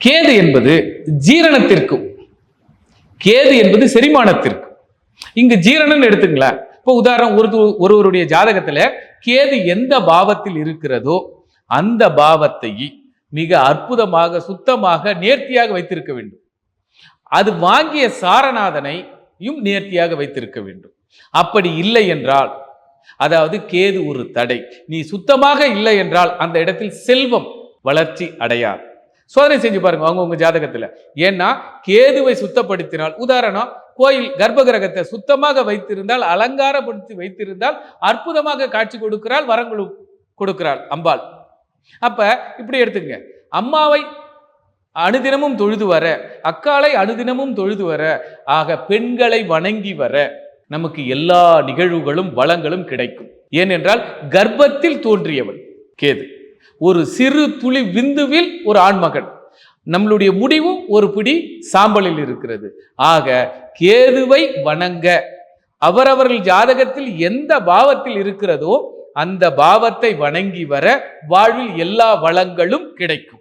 கேது என்பது ஜீரணத்திற்கும் கேது என்பது செரிமானத்திற்கும். இங்கு ஜீரணம்னு எடுத்துங்களேன் இப்போ உதாரணம் ஒரு ஒருவருடைய ஜாதகத்துல கேது எந்த பாவத்தில் இருக்கிறதோ அந்த பாவத்தை மிக அற்புதமாக சுத்தமாக நேர்த்தியாக வைத்திருக்க வேண்டும். அது வாங்கிய சாரநாதனையும் நேர்த்தியாக வைத்திருக்க வேண்டும். அப்படி இல்லை என்றால் அதாவது கேது ஒரு தடை. நீ சுத்தமாக இல்லை என்றால் அந்த இடத்தில் செல்வம் வளர்ச்சி அடையாது. சோதனை செஞ்சு பாருங்க அவங்க உங்க ஜாதகத்துல. ஏன்னா கேதுவை சுத்தப்படுத்தினால் உதாரணம் கோயில் கர்ப்ப கிரகத்தை சுத்தமாக வைத்திருந்தால் அலங்காரப்படுத்தி வைத்திருந்தால் அற்புதமாக காட்சி கொடுக்கிறாள் வரங்கள் கொடுக்கிறாள் அம்பாள். அப்ப இப்படி எடுத்துங்க அம்மாவை அனுதினமும் தொழுது வர அக்காலை அனுதினமும் தொழுது வர ஆக பெண்களை வணங்கி வர நமக்கு எல்லா நிகழ்வுகளும் வளங்களும் கிடைக்கும். ஏனென்றால் கர்ப்பத்தில் தோன்றியவள் கேது. ஒரு சிறு துளி விந்துவில் ஒரு ஆண்மகன். நம்மளுடைய முடிவும் ஒரு பிடி சாம்பலில் இருக்கிறது. ஆக கேதுவை வணங்க. அவரவர்கள் ஜாதகத்தில் எந்த பாவத்தில் இருக்கிறதோ அந்த பாவத்தை வணங்கி வர வாழ்வில் எல்லா வளங்களும் கிடைக்கும்.